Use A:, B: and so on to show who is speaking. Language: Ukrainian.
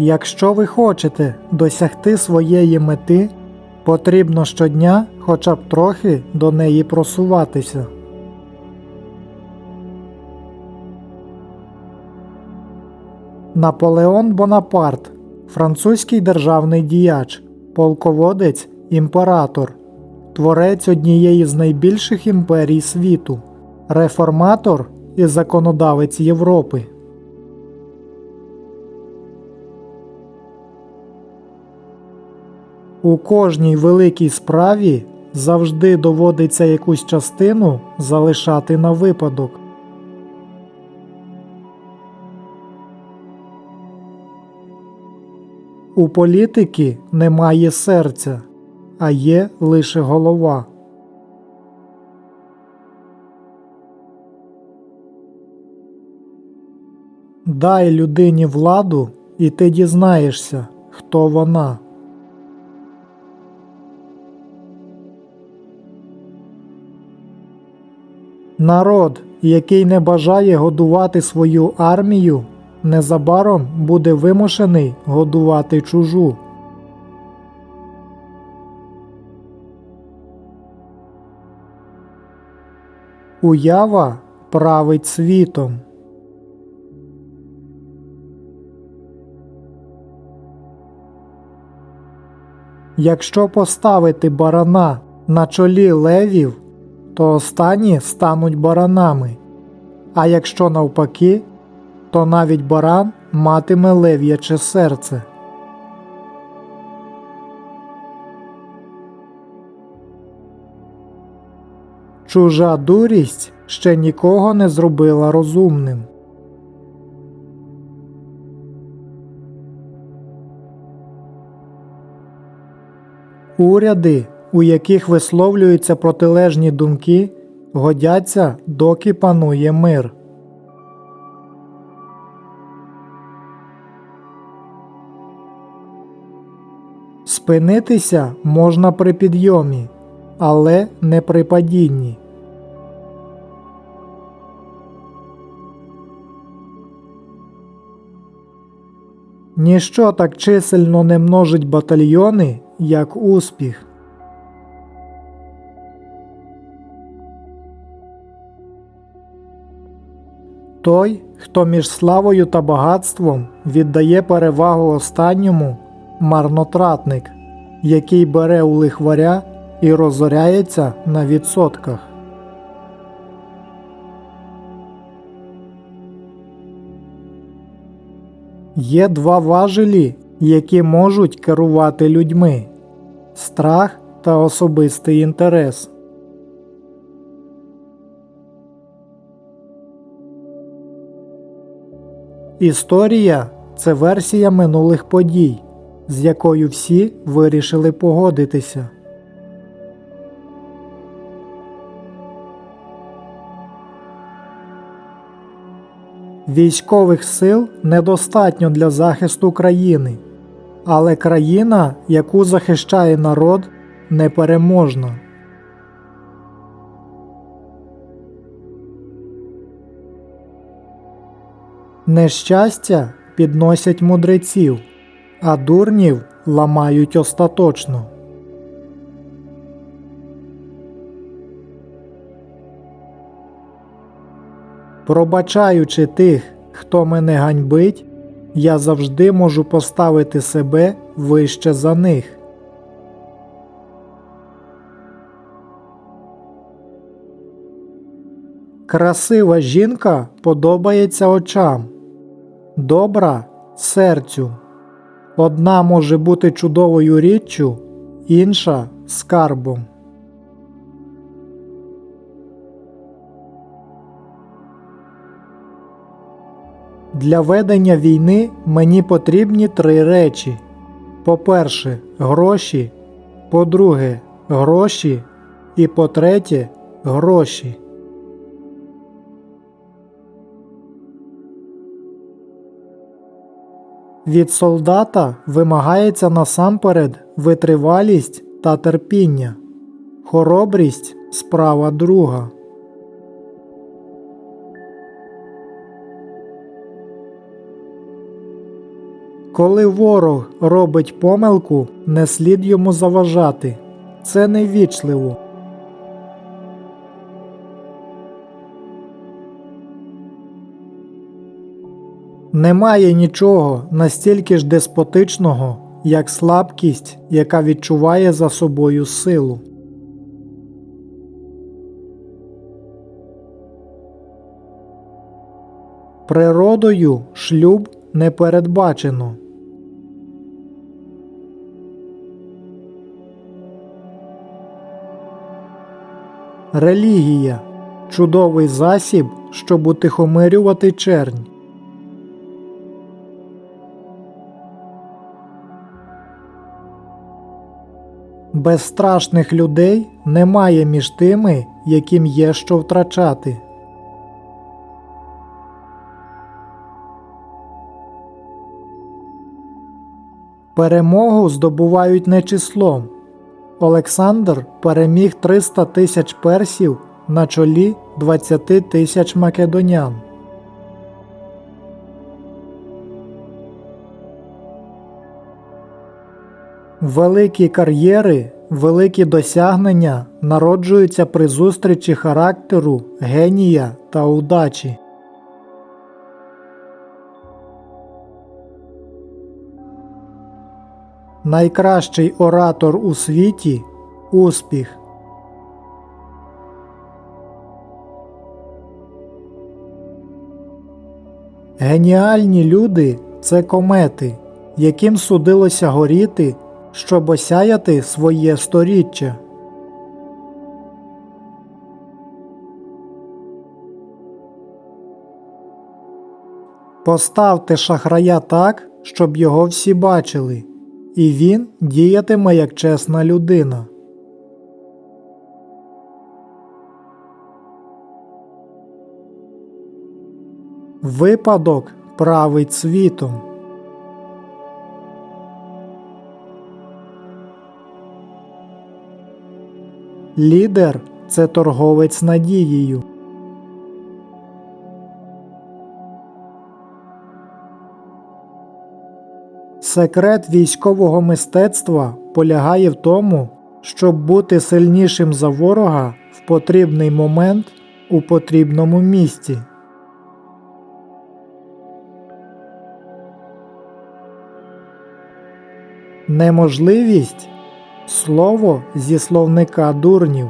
A: Якщо ви хочете досягти своєї мети, потрібно щодня хоча б трохи до неї просуватися. Наполеон Бонапарт, французький державний діяч, полководець, імператор, творець однієї з найбільших імперій світу, реформатор і законодавець Європи. У кожній великій справі завжди доводиться якусь частину залишати на випадок. У політики немає серця, а є лише голова. Дай людині владу, і ти дізнаєшся, хто вона. Народ, який не бажає годувати свою армію, незабаром буде вимушений годувати чужу. Уява править світом. Якщо поставити барана на чолі левів, то останні стануть баранами. А якщо навпаки, то навіть баран матиме лев'яче серце. Чужа дурість ще нікого не зробила розумним. Уряди, у яких висловлюються протилежні думки, годяться, доки панує мир. Спинитися можна при підйомі, але не при падінні. Ніщо так чисельно не множить батальйони, як успіх. Той, хто між славою та багатством віддає перевагу останньому, марнотратник, який бере у лихваря і розоряється на відсотках. Є два важелі, які можуть керувати людьми страх та особистий інтерес. Історія це версія минулих подій, з якою всі вирішили погодитися. Військових сил недостатньо для захисту країни, але країна, яку захищає народ, непереможна. Нещастя підносять мудреців, а дурнів ламають остаточно. Пробачаючи тих, хто мене ганьбить, я завжди можу поставити себе вище за них. Красива жінка подобається очам, добра серцю. Одна може бути чудовою річчю, інша скарбом. Для ведення війни мені потрібні три речі: по-перше, гроші, по-друге, гроші, і по-третє, гроші. Від солдата вимагається насамперед витривалість та терпіння, хоробрість справа друга. Коли ворог робить помилку, не слід йому заважати. Це невічливо. Немає нічого настільки ж деспотичного, як слабкість, яка відчуває за собою силу. Природою шлюб не передбачено. Релігія чудовий засіб, щоб утихомирювати чернь. Безстрашних людей немає між тими, яким є що втрачати. Перемогу здобувають не числом. Олександр переміг 300 тисяч персів на чолі 20 тисяч македонян. Великі кар'єри, великі досягнення народжуються при зустрічі характеру, генія та удачі. Найкращий оратор у світі успіх. Геніальні люди це комети, яким судилося горіти, щоб осяяти своє сторіччя. Поставте шахрая так, щоб його всі бачили, і він діятиме як чесна людина. Випадок править світом. Лідер це торговець надією. Секрет військового мистецтва полягає в тому, щоб бути сильнішим за ворога в потрібний момент у потрібному місці. Неможливість слово зі словника дурнів.